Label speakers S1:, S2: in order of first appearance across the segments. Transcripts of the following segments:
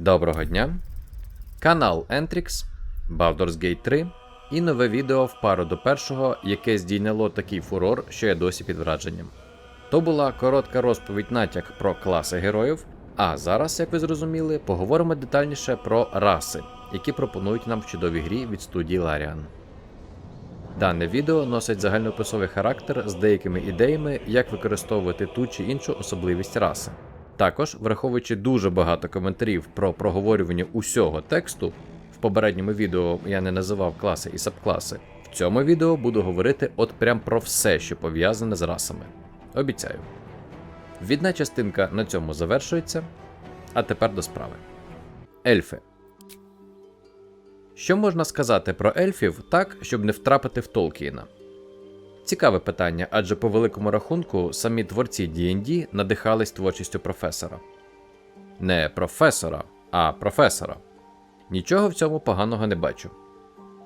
S1: Доброго дня! Канал Entrix, Baldur's Gate 3 і нове відео в пару до першого, яке здійняло такий фурор, що я досі під враженням. То була коротка розповідь натяк про класи героїв, а зараз, як ви зрозуміли, поговоримо детальніше про раси, які пропонують нам в чудовій грі від студії Larian. Дане відео носить загальноописовий характер з деякими ідеями, як використовувати ту чи іншу особливість раси. Також, враховуючи дуже багато коментарів про проговорювання усього тексту, в попередньому відео я не називав класи і сабкласи. В цьому відео буду говорити от прям про все, що пов'язане з расами. Обіцяю. Відна частинка на цьому завершується. А тепер до справи. Ельфи. Що можна сказати про ельфів так, щоб не втрапити в Толкіна? Цікаве питання, адже по великому рахунку самі творці D&D надихались творчістю професора. Не професора, а професора. Нічого в цьому поганого не бачу.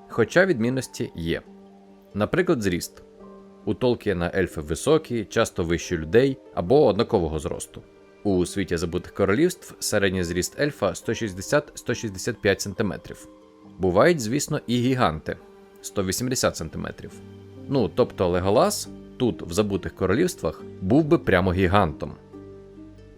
S1: Хоча відмінності є. Наприклад, зріст. У Толкіна ельфи високі, часто вищі людей або однакового зросту. У світі забутих королівств середній зріст ельфа 160-165 см. Бувають, звісно, і гіганти 180 см. Ну, тобто Леголас тут, в забутих королівствах, був би прямо гігантом.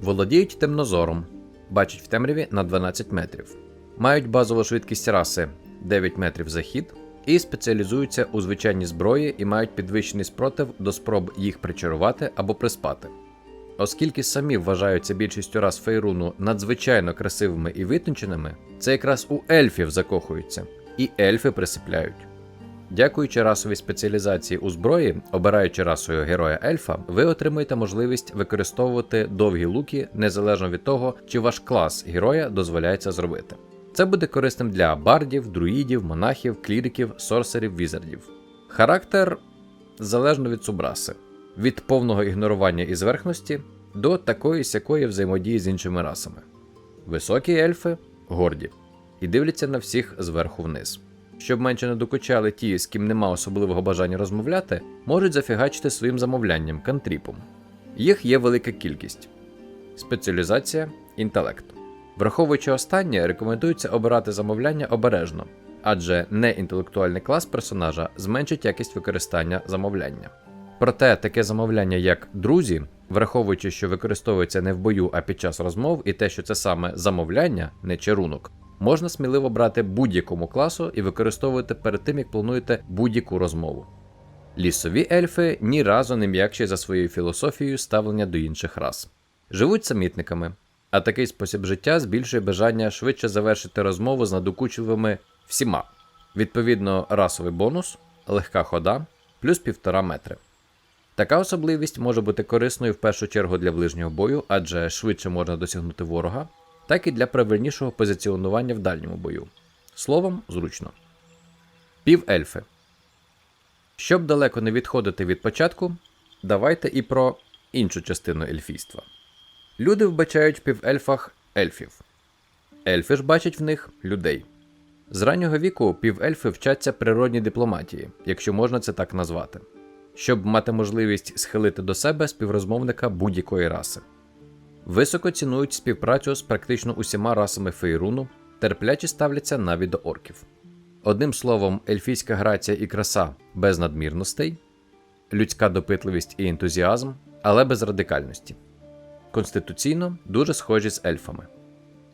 S1: Володіють темнозором, бачать в темряві на 12 метрів, мають базову швидкість раси 9 метрів за хід і спеціалізуються у звичайній зброї і мають підвищений спротив до спроб їх причарувати або приспати. Оскільки самі вважаються більшістю рас Фейруну надзвичайно красивими і витонченими, це якраз у ельфів закохуються, і ельфи присипляють. Дякуючи расовій спеціалізації у зброї, обираючи расою героя ельфа, ви отримуєте можливість використовувати довгі луки незалежно від того, чи ваш клас героя дозволяється зробити. Це буде корисним для бардів, друїдів, монахів, кліриків, сорсерів, візардів. Характер залежно від субраси, від повного ігнорування і зверхності до такої сякої взаємодії з іншими расами. Високі ельфи горді і дивляться на всіх зверху вниз. Щоб менше не докучали ті, з ким нема особливого бажання розмовляти, можуть зафігачити своїм замовлянням кантріпом. Їх є велика кількість. Спеціалізація інтелект. Враховуючи останнє, рекомендується обирати замовляння обережно, адже неінтелектуальний клас персонажа зменшить якість використання замовляння. Проте таке замовляння, як друзі, враховуючи, що використовується не в бою, а під час розмов, і те, що це саме замовляння, не чарунок, можна сміливо брати будь-якому класу і використовувати перед тим, як плануєте будь-яку розмову. Лісові ельфи ні разу не м'якші за своєю філософією ставлення до інших рас, живуть самітниками, а такий спосіб життя збільшує бажання швидше завершити розмову з надокучливими всіма. Відповідно, расовий бонус, легка хода, плюс півтора метри. Така особливість може бути корисною в першу чергу для ближнього бою, адже швидше можна досягнути ворога, так і для правильнішого позиціонування в дальньому бою. Словом, зручно. Півельфи. Щоб далеко не відходити від початку, давайте і про іншу частину ельфійства. Люди вбачають в півельфах ельфів. Ельфи ж бачать в них людей. З раннього віку півельфи вчаться природній дипломатії, якщо можна це так назвати, щоб мати можливість схилити до себе співрозмовника будь-якої раси. Високо цінують співпрацю з практично усіма расами фейруну, терпляче ставляться навіть до орків. Одним словом, ельфійська грація і краса без надмірностей, людська допитливість і ентузіазм, але без радикальності. Конституційно дуже схожі з ельфами.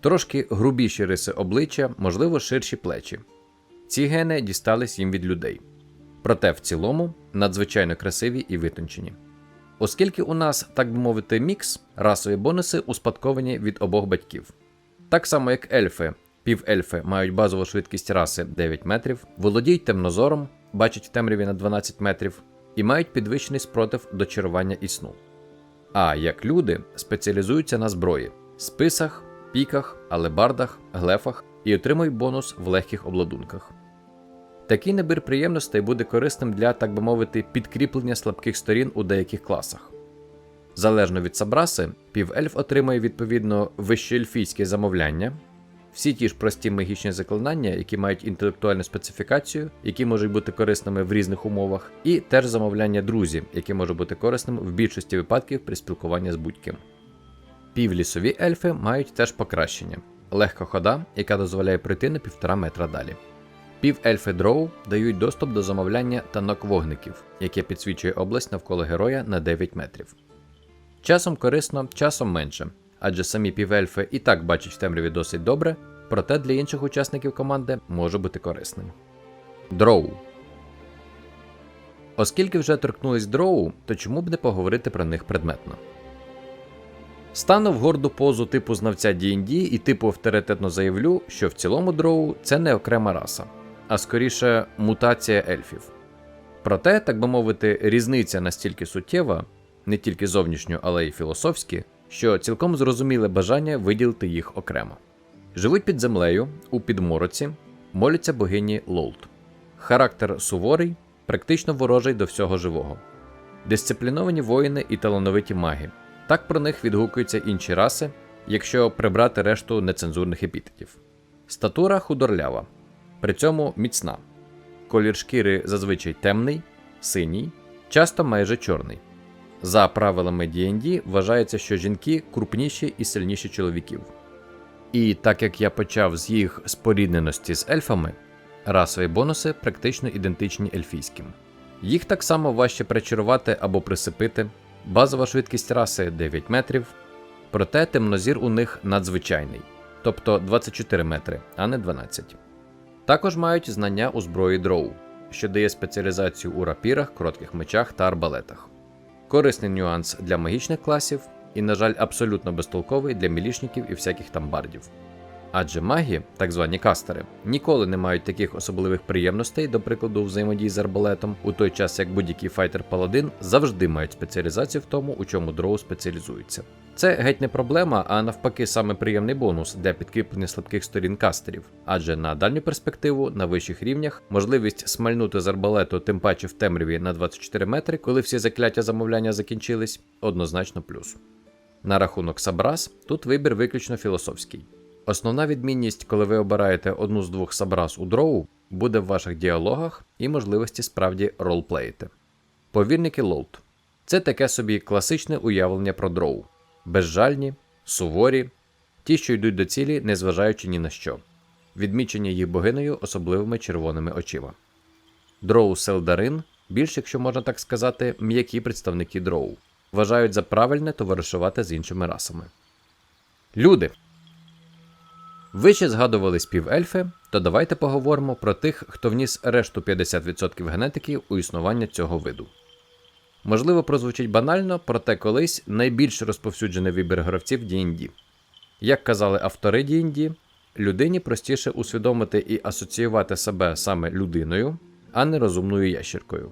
S1: Трошки грубіші риси обличчя, можливо, ширші плечі. Ці гени дістались їм від людей. Проте в цілому надзвичайно красиві і витончені. Оскільки у нас, так би мовити, мікс, расові бонуси успадковані від обох батьків. Так само, як ельфи, півельфи мають базову швидкість раси 9 метрів, володіють темнозором, бачать в темряві на 12 метрів і мають підвищений спротив до чарування і сну. А як люди спеціалізуються на зброї, списах, піках, алебардах, глефах і отримують бонус в легких обладунках. Такий набір приємностей буде корисним для, так би мовити, підкріплення слабких сторін у деяких класах. Залежно від сабраси, півельф отримує відповідно вищоельфійське замовляння, всі ті ж прості магічні заклинання, які мають інтелектуальну специфікацію, які можуть бути корисними в різних умовах, і теж замовляння друзі, яке може бути корисним в більшості випадків при спілкуванні з будь-ким. Півлісові ельфи мають теж покращення, легка хода, яка дозволяє пройти на півтора метра далі. Півельфи дроу дають доступ до замовляння танок вогників, яке підсвічує область навколо героя на 9 метрів. Часом корисно, часом менше, адже самі півельфи і так бачать в темряві досить добре, проте для інших учасників команди може бути корисним. Дроу. Оскільки вже торкнулись дроу, то чому б не поговорити про них предметно? Стану в горду позу типу знавця D&D і типу авторитетно заявлю, що в цілому дроу це не окрема раса, а скоріше мутація ельфів. Проте, так би мовити, різниця настільки суттєва, не тільки зовнішньо, але й філософськи, що цілком зрозуміле бажання виділити їх окремо. Живуть під землею, у підмороці, моляться богині Лолт. Характер суворий, практично ворожий до всього живого. Дисципліновані воїни і талановиті маги. Так про них відгукуються інші раси, якщо прибрати решту нецензурних епітетів. Статура худорлява, при цьому міцна. Колір шкіри зазвичай темний, синій, часто майже чорний. За правилами D&D вважається, що жінки крупніші і сильніші чоловіків. І так як я почав з їх спорідненості з ельфами, расові бонуси практично ідентичні ельфійським. Їх так само важче причарувати або присипити. Базова швидкість раси 9 метрів, проте темнозір у них надзвичайний, тобто 24 метри, а не 12. Також мають знання у зброї дроу, що дає спеціалізацію у рапірах, коротких мечах та арбалетах. Корисний нюанс для магічних класів і, на жаль, абсолютно безтолковий для мілішників і всяких там бардів. Адже маги, так звані кастери, ніколи не мають таких особливих приємностей, до прикладу, взаємодії з арбалетом, у той час як будь-який файтер-паладин завжди мають спеціалізацію в тому, у чому дроу спеціалізуються. Це геть не проблема, а навпаки, саме приємний бонус для підкріплення слабких сторін кастерів, адже на дальню перспективу на вищих рівнях можливість смальнути з арбалету, тим паче в темряві на 24 метри, коли всі закляття замовляння закінчились, однозначно плюс. На рахунок Сабрас тут вибір виключно філософський. Основна відмінність, коли ви обираєте одну з двох сабраз у дроу, буде в ваших діалогах і можливості справді ролплеїти. Повірники Лоут це таке собі класичне уявлення про дроу. Безжальні, суворі, ті, що йдуть до цілі, незважаючи ні на що, відмічені їх богинею особливими червоними очима. Дроу Селдарин, більш, якщо можна так сказати, м'які представники дроу, вважають за правильне товаришувати з іншими расами. Люди. Вище згадували співельфи, то давайте поговоримо про тих, хто вніс решту 50% генетики у існування цього виду. Можливо, прозвучить банально, проте колись найбільш розповсюджений вибір гравців D&D. Як казали автори D&D, людині простіше усвідомити і асоціювати себе саме людиною, а не розумною ящіркою.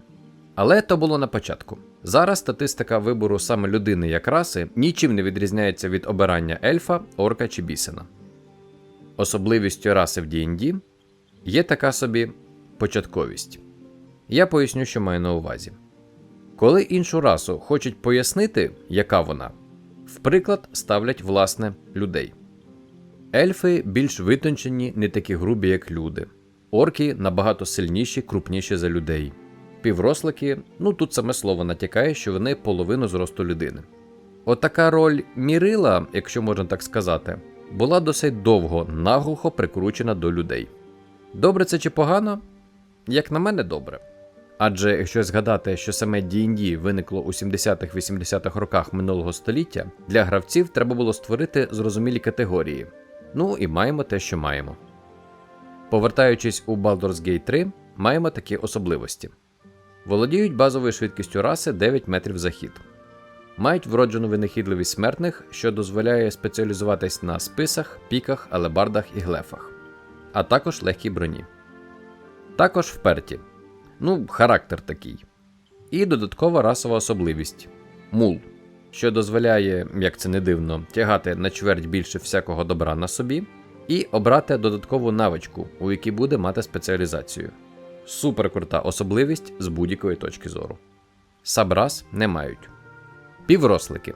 S1: Але то було на початку. Зараз статистика вибору саме людини як раси нічим не відрізняється від обирання ельфа, орка чи бісена. Особливістю раси в D&D є така собі початковість. Я поясню, що маю на увазі. Коли іншу расу хочуть пояснити, яка вона, в приклад ставлять власне людей. Ельфи більш витончені, не такі грубі, як люди. Орки набагато сильніші, крупніші за людей. Піврослики, ну тут саме слово натякає, що вони половину зросту людини. Отака роль мірила, якщо можна так сказати, була досить довго наглухо прикручена до людей. Добре це чи погано? Як на мене, добре. Адже якщо згадати, що саме D&D виникло у 70-х-80-х роках минулого століття, для гравців треба було створити зрозумілі категорії. Ну і маємо те, що маємо. Повертаючись у Baldur's Gate 3, маємо такі особливості: володіють базовою швидкістю раси 9 метрів за хід. Мають вроджену винахідливість смертних, що дозволяє спеціалізуватись на списах, піках, алебардах і глефах, а також легкій броні. Також вперті. Ну, характер такий. І додаткова расова особливість мул, що дозволяє, як це не дивно, тягати на чверть більше всякого добра на собі, і обрати додаткову навичку, у якій буде мати спеціалізацію. Супер крута особливість з будь-якої точки зору. Сабрас не мають. Піврослики.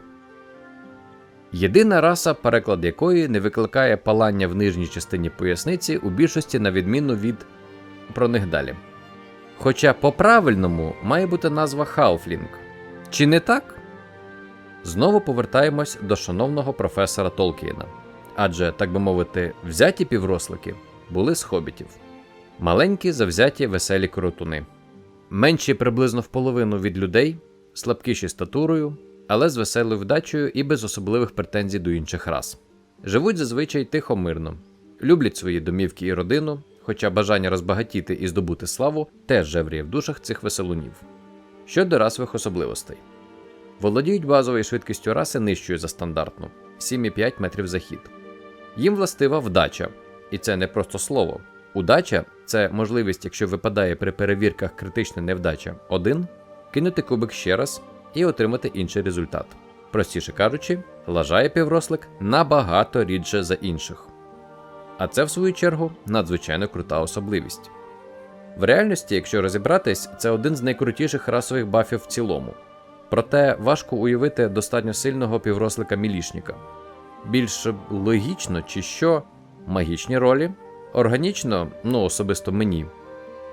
S1: Єдина раса, переклад якої не викликає палання в нижній частині поясниці у більшості на відміну від про них далі. Хоча по правильному має бути назва Хауфлінг. Чи не так? Знову повертаємось до шановного професора Толкіна. Адже, так би мовити, взяті піврослики були з хобітів. Маленькі, завзяті, веселі коротуни. Менші приблизно в половину від людей, слабкіші статурою, але з веселою вдачею і без особливих претензій до інших рас. Живуть зазвичай тихо мирно, люблять свої домівки і родину, хоча бажання розбагатіти і здобути славу теж жевріє в душах цих веселунів. Щодо расових особливостей, володіють базовою швидкістю раси нижчою за стандартну 7,5 метрів за хід. Їм властива вдача, і це не просто слово. Удача це можливість, якщо випадає при перевірках критична невдача 1, кинути кубик ще раз і отримати інший результат. Простіше кажучи, лажає піврослик набагато рідше за інших. А це, в свою чергу, надзвичайно крута особливість. В реальності, якщо розібратись, це один з найкрутіших расових бафів в цілому. Проте важко уявити достатньо сильного піврослика мілішника. Більш логічно чи що, магічні ролі, органічно, ну особисто мені,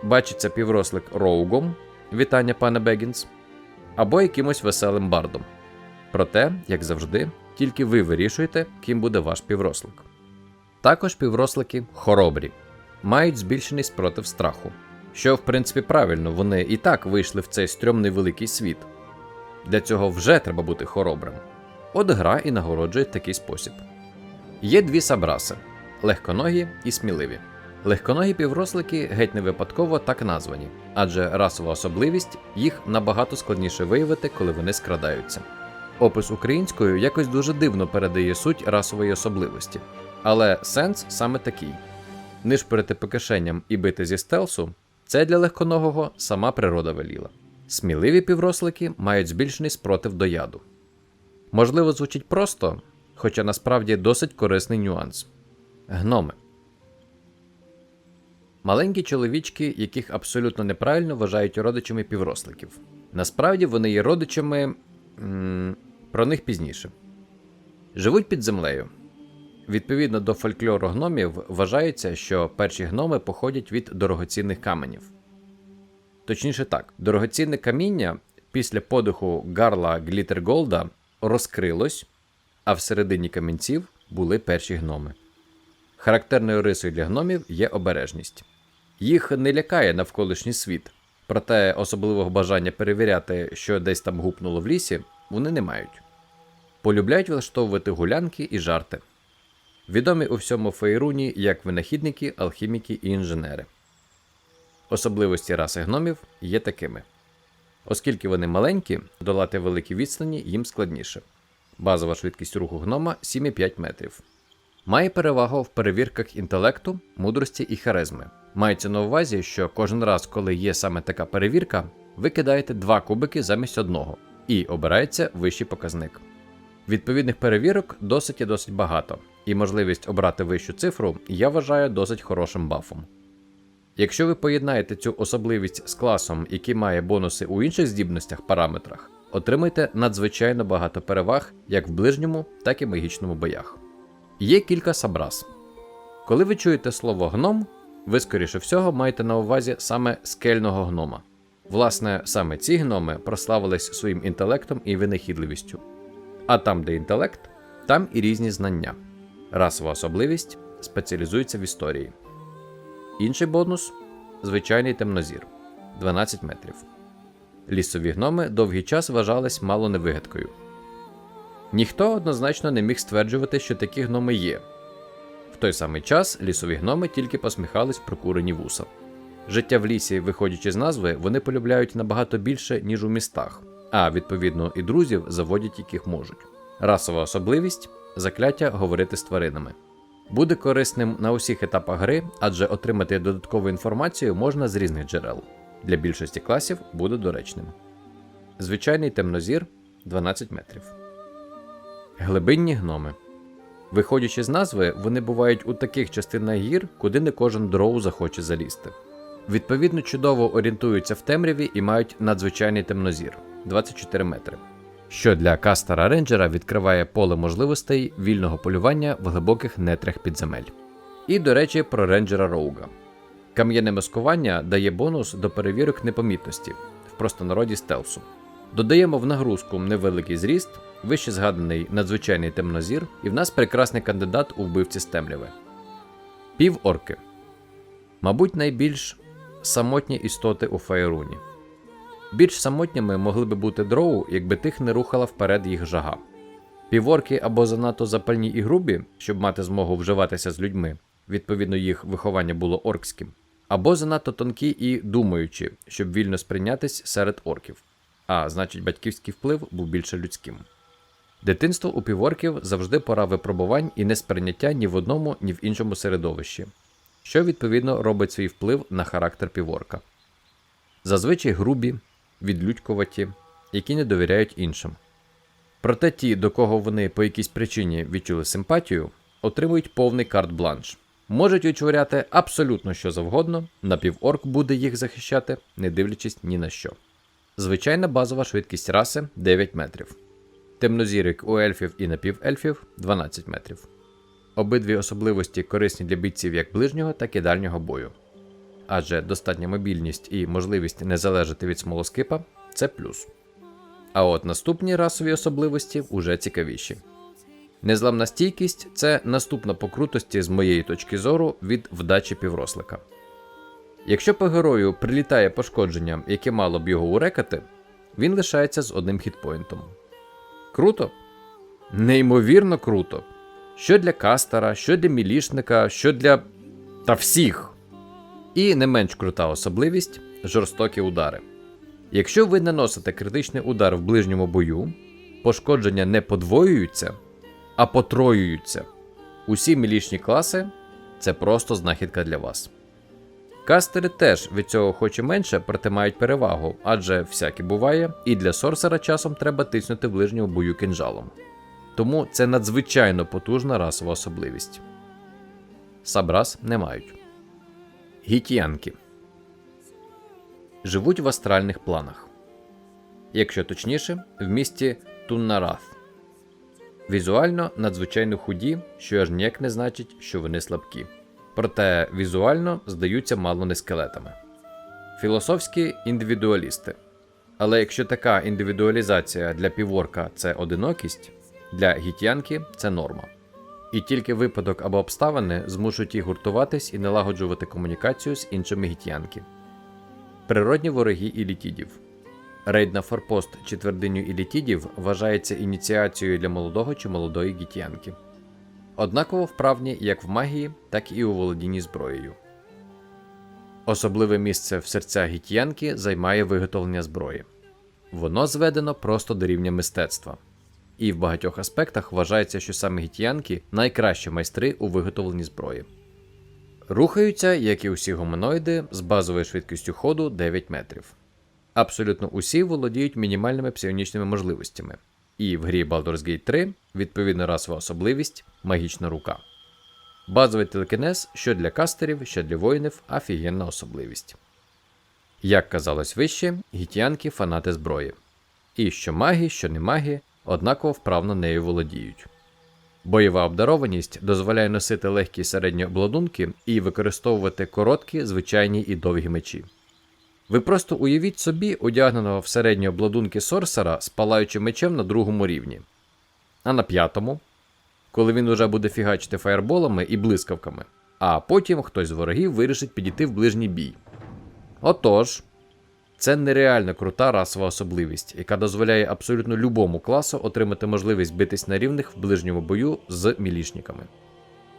S1: бачиться піврослик роугом, вітання пане Бегінс, або якимось веселим бардом. Проте, як завжди, тільки ви вирішуєте, ким буде ваш піврослик. Також піврослики хоробрі, мають збільшений спротив страху, що в принципі правильно, вони і так вийшли в цей стрьомний великий світ. Для цього вже треба бути хоробрим. От гра і нагороджує такий спосіб. Є дві сабраси легконогі і сміливі. Легконогі піврослики геть не випадково так названі, адже расова особливість їх набагато складніше виявити, коли вони скрадаються. Опис українською якось дуже дивно передає суть расової особливості, але сенс саме такий: нишпорити по кишеням і бити зі стелсу це для легконогого сама природа веліла. Сміливі піврослики мають збільшений спротив до яду. Можливо, звучить просто, хоча насправді досить корисний нюанс. Гноми. Маленькі чоловічки, яких абсолютно неправильно вважають родичами півросликів. Насправді вони є родичами. М про них пізніше. Живуть під землею. Відповідно до фольклору гномів, вважається, що перші гноми походять від дорогоцінних каменів. Точніше так, дорогоцінне каміння після подиху Гарла Глітерголда розкрилось, а всередині камінців були перші гноми. Характерною рисою для гномів є обережність. Їх не лякає навколишній світ, проте особливого бажання перевіряти, що десь там гупнуло в лісі, вони не мають. Полюбляють влаштовувати гулянки і жарти. Відомі у всьому фейруні як винахідники, алхіміки і інженери. Особливості раси гномів є такими. Оскільки вони маленькі, долати великі відстані їм складніше. Базова швидкість руху гнома 7,5 метрів. Має перевагу в перевірках інтелекту, мудрості і харизми. Мається на увазі, що кожен раз, коли є саме така перевірка, ви кидаєте два кубики замість одного, і обирається вищий показник. Відповідних перевірок досить і досить багато, і можливість обрати вищу цифру я вважаю досить хорошим бафом. Якщо ви поєднаєте цю особливість з класом, який має бонуси у інших здібностях параметрах, отримайте надзвичайно багато переваг як в ближньому, так і магічному боях. Є кілька сабраз. Коли ви чуєте слово гном, ви, скоріше всього, маєте на увазі саме скельного гнома. Власне, саме ці гноми прославились своїм інтелектом і винахідливістю. А там, де інтелект, там і різні знання. Расова особливість спеціалізується в історії. Інший бонус звичайний темнозір 12 метрів. Лісові гноми довгий час вважались мало невигадкою. Ніхто однозначно не міг стверджувати, що такі гноми є. Той самий час лісові гноми тільки посміхались про курені вуса. Життя в лісі, виходячи з назви, вони полюбляють набагато більше, ніж у містах, а відповідно і друзів заводять яких можуть. Расова особливість закляття говорити з тваринами. Буде корисним на усіх етапах гри, адже отримати додаткову інформацію можна з різних джерел. Для більшості класів буде доречним. Звичайний темнозір 12 метрів. Глибинні гноми. Виходячи з назви, вони бувають у таких частинах гір, куди не кожен дроу захоче залізти. Відповідно, чудово орієнтуються в темряві і мають надзвичайний темнозір 24 метри, що для кастера рейнджера відкриває поле можливостей вільного полювання в глибоких нетрях підземель. І, до речі, про рейнджера Роуга. Кам'яне маскування дає бонус до перевірок непомітності в простонароді стелсу. Додаємо в нагрузку невеликий зріст, вище згаданий надзвичайний темнозір, і в нас прекрасний кандидат у вбивці з темряви. Піворки. Мабуть, найбільш самотні істоти у Фаєруні. Більш самотніми могли би бути дроу, якби тих не рухала вперед їх жага. Піворки або занадто запальні і грубі, щоб мати змогу вживатися з людьми, відповідно, їх виховання було оркським, або занадто тонкі і думаючі, щоб вільно сприйнятись серед орків, а значить, батьківський вплив був більше людським. Дитинство у піворків завжди пора випробувань і несприйняття ні в одному, ні в іншому середовищі, що відповідно робить свій вплив на характер піворка. Зазвичай грубі, відлюдькуваті, які не довіряють іншим. Проте ті, до кого вони по якійсь причині відчули симпатію, отримують повний карт-бланш. Можуть відчворяти абсолютно що завгодно, напіворк буде їх захищати, не дивлячись ні на що. Звичайна базова швидкість раси 9 метрів. Темнозірик у ельфів і напівельфів 12 метрів. Обидві особливості корисні для бійців як ближнього, так і дальнього бою. Адже достатня мобільність і можливість не залежати від смолоскипа це плюс. А от наступні расові особливості уже цікавіші. Незламна стійкість це наступна по крутості з моєї точки зору від вдачі піврослика. Якщо по герою прилітає пошкодження, яке мало б його урекати, він лишається з одним хітпоінтом. Круто? Неймовірно круто. Що для кастера, що для мілішника, що для. та всіх. І не менш крута особливість жорстокі удари. Якщо ви наносите критичний удар в ближньому бою, пошкодження не подвоюються, а потроюються. Усі мілічні класи це просто знахідка для вас. Кастери теж від цього хоч і менше, проте мають перевагу, адже всяке буває, і для сорсера часом треба тиснути в ближньому бою кинжалом. Тому це надзвичайно потужна расова особливість. Сабрас не мають. Гітіянки живуть в астральних планах. Якщо точніше, в місті Туннараф. Візуально надзвичайно худі, що аж ніяк не значить, що вони слабкі. Проте візуально здаються мало не скелетами. Філософські індивідуалісти. Але якщо така індивідуалізація для піворка це одинокість, для гітянки це норма. І тільки випадок або обставини змушують їх гуртуватись і налагоджувати комунікацію з іншими гітянки. Природні вороги ілітідів. Рейд на форпост чи твердиню ілітідів вважається ініціацією для молодого чи молодої гітянки. Однаково вправні як в магії, так і у володінні зброєю. Особливе місце в серцях гітянки займає виготовлення зброї. Воно зведено просто до рівня мистецтва. І в багатьох аспектах вважається, що саме гітянки найкращі майстри у виготовленні зброї. Рухаються, як і усі гуманоїди, з базовою швидкістю ходу 9 метрів. Абсолютно усі володіють мінімальними псіонічними можливостями. І в грі Baldur's Gate 3 відповідна расова особливість магічна рука. Базовий телекінез що для кастерів, що для воїнів офігенна особливість. Як казалось вище, гітянки фанати зброї. І що маги, що не маги, однаково вправно нею володіють. Бойова обдарованість дозволяє носити легкі середні обладунки і використовувати короткі, звичайні і довгі мечі. Ви просто уявіть собі одягненого в середні обладунки сорсера з палаючим мечем на другому рівні. А на п'ятому, коли він уже буде фігачити фаєрболами і блискавками, а потім хтось з ворогів вирішить підійти в ближній бій. Отож, це нереально крута расова особливість, яка дозволяє абсолютно любому класу отримати можливість битись на рівних в ближньому бою з мілішниками.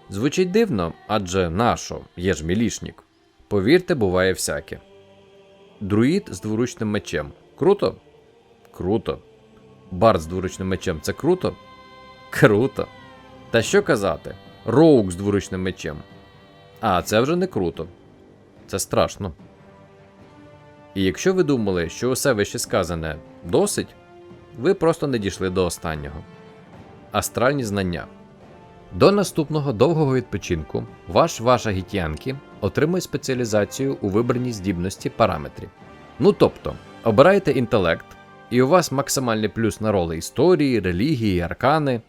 S1: Звучить дивно, адже нашо є ж мілішник. Повірте, буває всяке. Друїд з дворучним мечем. Круто? Круто. Бард з дворучним мечем це круто? Круто. Та що казати? Роук з дворучним мечем. А, це вже не круто. Це страшно. І якщо ви думали, що усе вище сказане досить, ви просто не дійшли до останнього. Астральні знання. До наступного довгого відпочинку ваш ваша гітянки отримує спеціалізацію у вибраній здібності параметрів. Ну тобто, обираєте інтелект, і у вас максимальний плюс на роли історії, релігії, аркани,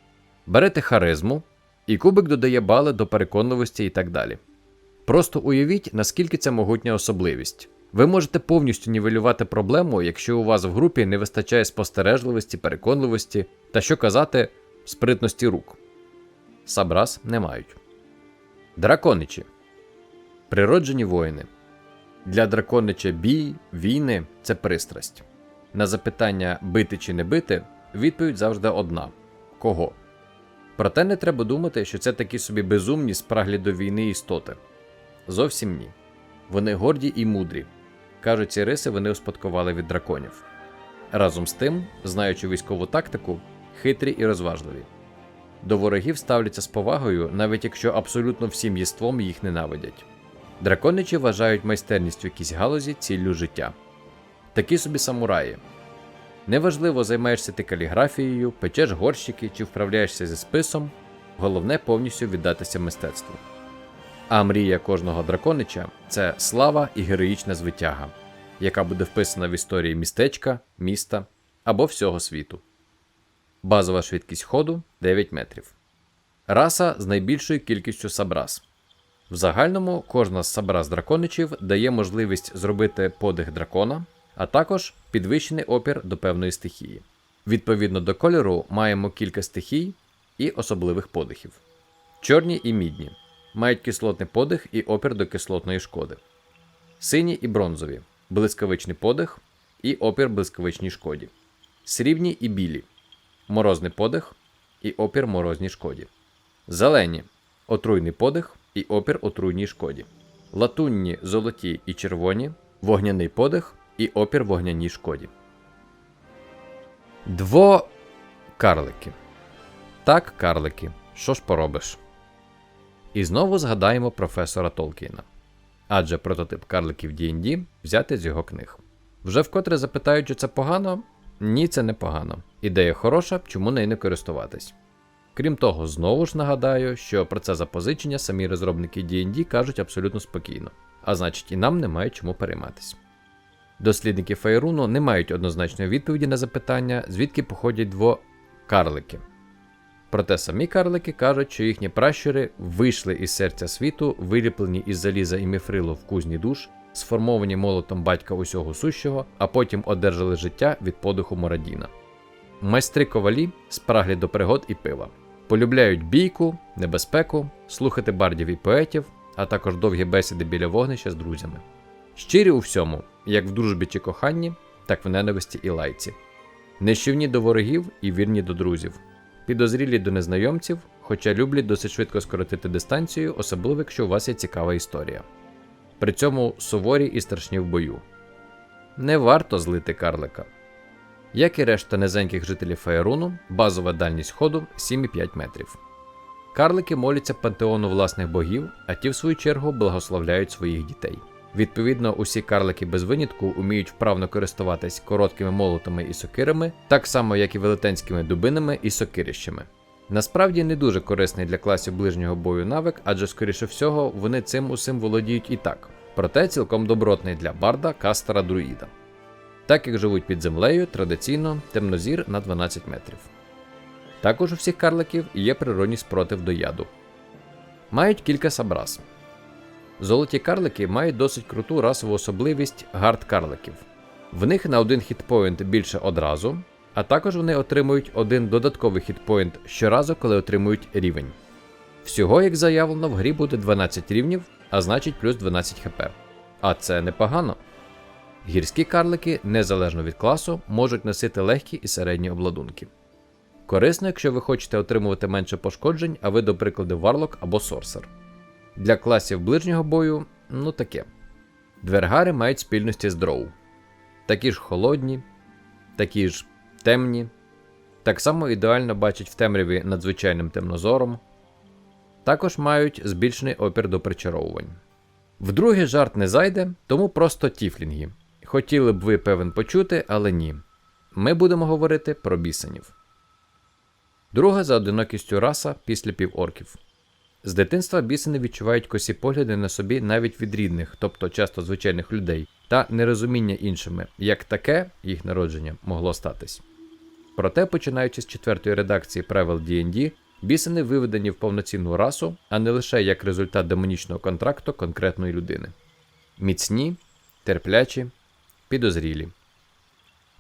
S1: берете харизму, і кубик додає бали до переконливості і так далі. Просто уявіть, наскільки це могутня особливість. Ви можете повністю нівелювати проблему, якщо у вас в групі не вистачає спостережливості, переконливості та що казати, спритності рук. Сабрас не мають. Драконичі. Природжені воїни. Для драконича бій, війни це пристрасть. На запитання бити чи не бити, відповідь завжди одна: кого. Проте не треба думати, що це такі собі безумні спраглі до війни істоти. Зовсім ні. Вони горді і мудрі. Кажуть, ці риси вони успадкували від драконів. Разом з тим, знаючи військову тактику, хитрі і розважливі. До ворогів ставляться з повагою, навіть якщо абсолютно всім єством їх ненавидять. Драконичі вважають майстерність в якійсь галузі ціллю життя. Такі собі самураї. Неважливо, займаєшся ти каліграфією, печеш горщики чи вправляєшся зі списом, головне повністю віддатися мистецтву. А мрія кожного драконича це слава і героїчна звитяга, яка буде вписана в історії містечка, міста або всього світу. Базова швидкість ходу 9 метрів. Раса з найбільшою кількістю сабрас. В загальному кожна з сабрас драконичів дає можливість зробити подих дракона, а також підвищений опір до певної стихії. Відповідно до кольору маємо кілька стихій і особливих подихів. Чорні і мідні мають кислотний подих і опір до кислотної шкоди. Сині і бронзові блискавичний подих і опір блискавичній шкоді. Срібні і білі морозний подих і опір морозній шкоді. Зелені отруйний подих і опір отруйній шкоді. Латунні, золоті і червоні вогняний подих і опір вогняній шкоді. Дво карлики. Так, карлики. Що ж поробиш? І знову згадаємо професора Толкіна. Адже прототип карликів D&D взяти з його книг. Вже вкотре запитають, чи це погано? Ні, це не погано. Ідея хороша, чому нею не користуватись. Крім того, знову ж нагадаю, що про це запозичення самі розробники D&D кажуть абсолютно спокійно, а значить і нам немає чому перейматись. Дослідники Фейруну не мають однозначної відповіді на запитання, звідки походять дво карлики. Проте самі карлики кажуть, що їхні пращури вийшли із серця світу, виліплені із заліза і міфрилу в кузні душ, сформовані молотом батька усього сущого, а потім одержали життя від подиху Морадіна. Майстри ковалі спраглі до пригод і пива. Полюбляють бійку, небезпеку, слухати бардів і поетів, а також довгі бесіди біля вогнища з друзями. Щирі у всьому, як в дружбі чи коханні, так в ненависті і лайці. Нищівні до ворогів і вірні до друзів, підозрілі до незнайомців, хоча люблять досить швидко скоротити дистанцію, особливо якщо у вас є цікава історія. При цьому суворі і страшні в бою. Не варто злити карлика. Як і решта низеньких жителів Фаєруну, базова дальність ходу 7,5 метрів. Карлики моляться пантеону власних богів, а ті, в свою чергу, благословляють своїх дітей. Відповідно, усі карлики без винятку уміють вправно користуватись короткими молотами і сокирами, так само як і велетенськими дубинами і сокирищами. Насправді не дуже корисний для класів ближнього бою навик, адже, скоріше всього, вони цим усім володіють і так, проте цілком добротний для барда, кастера, друїда. Так як живуть під землею, традиційно темнозір на 12 метрів. Також у всіх карликів є природній спротив до яду. Мають кілька сабрас. Золоті карлики мають досить круту расову особливість гард карликів. В них на один хітпоінт більше одразу, а також вони отримують один додатковий хітпоінт щоразу, коли отримують рівень. Всього, як заявлено, в грі буде 12 рівнів, а значить плюс 12 хп. А це непогано. Гірські карлики, незалежно від класу, можуть носити легкі і середні обладунки. Корисно, якщо ви хочете отримувати менше пошкоджень, а ви, до прикладу, варлок або сорсер. Для класів ближнього бою, ну таке. Двергари мають спільності з дроу. Такі ж холодні, такі ж темні, так само ідеально бачать в темряві надзвичайним темнозором. Також мають збільшений опір до причаровувань. Вдруге жарт не зайде, тому просто тіфлінги. Хотіли б ви певен почути, але ні. Ми будемо говорити про бісенів. Друга за одинокістю раса після піворків. З дитинства бісени відчувають косі погляди на собі навіть від рідних, тобто часто звичайних людей, та нерозуміння іншими, як таке їх народження могло статись. Проте, починаючи з четвертої редакції правил D&D, бісени виведені в повноцінну расу, а не лише як результат демонічного контракту конкретної людини. Міцні, терплячі, підозрілі.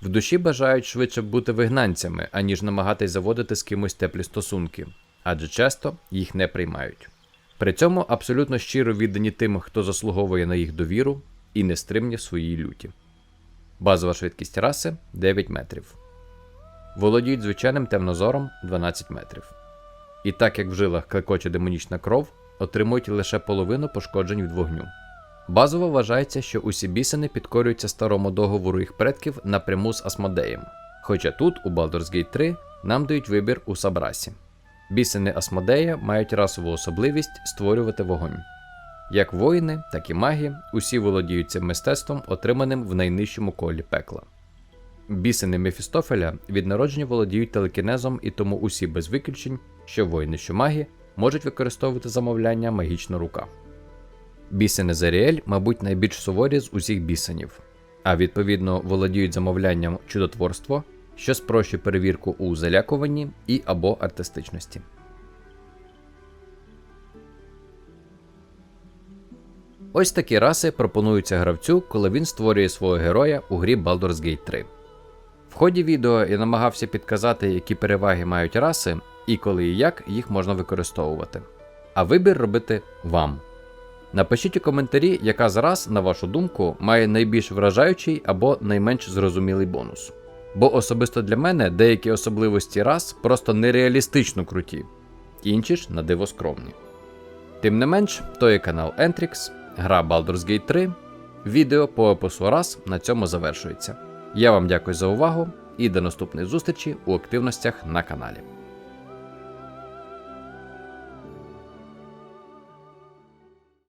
S1: В душі бажають швидше бути вигнанцями, аніж намагатись заводити з кимось теплі стосунки, адже часто їх не приймають. При цьому абсолютно щиро віддані тим, хто заслуговує на їх довіру, і нестримні в своїй люті. Базова швидкість раси 9 метрів. Володіють звичайним темнозором 12 метрів. І так як в жилах клекоче демонічна кров, отримують лише половину пошкоджень від вогню. Базово вважається, що усі бісени підкорюються старому договору їх предків напряму з Асмодеєм. Хоча тут, у Baldur's Gate 3, нам дають вибір у Сабрасі. Бісени Асмодея мають расову особливість створювати вогонь. Як воїни, так і маги, усі володіють цим мистецтвом, отриманим в найнижчому колі пекла. Бісени Мефістофеля від народження володіють телекінезом, і тому усі без виключень, що воїни, що маги, можуть використовувати замовляння магічна рука. Бісени Заріель, мабуть, найбільш суворі з усіх бісенів, а відповідно володіють замовлянням чудотворство, що спрощує перевірку у залякуванні і або артистичності. Ось такі раси пропонуються гравцю, коли він створює свого героя у грі Baldur's Gate 3. В ході відео я намагався підказати, які переваги мають раси і коли і як їх можна використовувати. А вибір робити вам. Напишіть у коментарі, яка з рас, на вашу думку, має найбільш вражаючий або найменш зрозумілий бонус. Бо особисто для мене деякі особливості рас просто нереалістично круті, інші ж на диво скромні. Тим не менш, то є канал Entrix, гра Baldur's Gate 3. Відео по опису раз на цьому завершується. Я вам дякую за увагу і до наступної зустрічі у активностях на каналі.